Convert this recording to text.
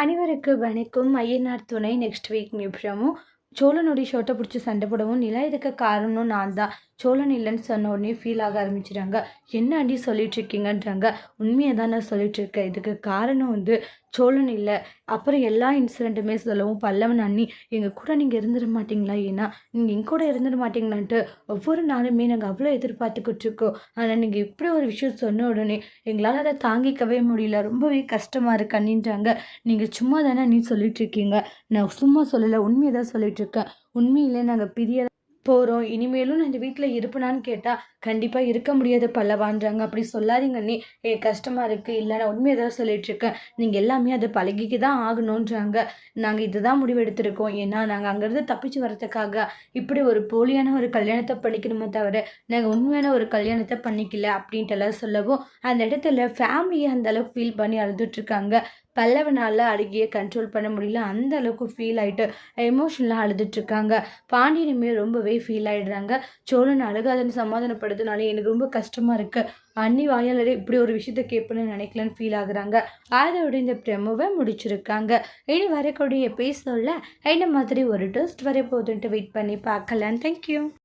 அனைவருக்கு வணக்கம். ஐயனார் துணை. நெக்ஸ்ட் வீக் நிமிஷமும் சோழனுடைய ஷர்ட்டை பிடிச்சி சண்டை போடவும் நிலா இருக்க காரணம் நான் தான் சோழன் இல்லைன்னு சொன்ன உடனே ஃபீல் ஆக ஆரம்பிச்சிட்டாங்க. என்ன அடி சொல்லிட்டு இருக்கீங்கன்றாங்க உண்மையை தான் நான் சொல்லிட்டு இருக்கேன் இதுக்கு காரணம் வந்து சோழன் இல்லை. அப்புறம் எல்லா இன்சிடெண்ட்டுமே சொல்லவும் பல்லவன் அண்ணி எங்கள் கூட நீங்கள் இருந்துட மாட்டீங்களா? ஏன்னா நீங்கள் எங்க கூட இருந்துட மாட்டீங்களான்ட்டு ஒவ்வொரு நாளுமே நாங்கள் அவ்வளோ எதிர்பார்த்துக்கிட்டு இருக்கோம். ஆனால் நீங்கள் இப்படி ஒரு விஷயம் சொன்ன உடனே எங்களால் அதை தாங்கிக்கவே முடியல. ரொம்பவே கஷ்டமாக இருக்கு அண்ணின்றாங்க. நீங்கள் சும்மா தானே நீ சொல்லிட்டு இருக்கீங்க நான் சும்மா சொல்லலை. உண்மையை தான் சொல்லிட்டு இருக்கேன் உண்மையிலே நாங்கள் பிரிய போகிறோம் இனிமேலும் நான் இந்த வீட்டில் இருப்பேனான்னு கேட்டால் கண்டிப்பாக இருக்க முடியாது பல்லவான்றாங்க. அப்படி சொல்லாதீங்க ஏ கஷ்டமாக இருக்குது இல்லை நான் உண்மையை தான் சொல்லிகிட்ருக்கேன் நீங்கள் எல்லாமே அதை பழகிக்கு தான் ஆகணுன்றாங்க. நாங்கள் இதுதான் முடிவு எடுத்திருக்கோம். ஏன்னா நாங்கள் அங்கேருந்து தப்பிச்சு வரதுக்காக இப்படி ஒரு போலியான ஒரு கல்யாணத்தை பண்ணிக்கணுமே தவிர நாங்கள் உண்மையான ஒரு கல்யாணத்தை பண்ணிக்கல அப்படின்ட்டு எல்லாம் சொல்லவும் அந்த இடத்துல ஃபேமிலியை அந்தளவுக்கு ஃபீல் பண்ணி அழுதுட்ருக்காங்க பல்லவனால் அழுகிய கண்ட்ரோல் பண்ண முடியல. அந்த அளவுக்கு ஃபீல் ஆகிட்டு எமோஷனலாக அழுதுட்ருக்காங்க பாண்டியனுமே ரொம்பவே ஃபீல் ஆகிடுறாங்க சோழன் அழுகாதன்னு சமாதானப்படுத்தினாலே எனக்கு ரொம்ப கஷ்டமாக இருக்குது அன்னி வாயாளரே இப்படி ஒரு விஷயத்த கேட்பேன்னு நினைக்கலன்னு ஃபீல் ஆகுறாங்க. அதோட இந்த ப்ரெமோவை முடிச்சிருக்காங்க. இனி வரக்கூடிய எபிசோடில் என்ன மாதிரி ஒரு டெஸ்ட் வர போகுதுன்ட்டு வெயிட் பண்ணி பார்க்கலாம் தேங்க்யூ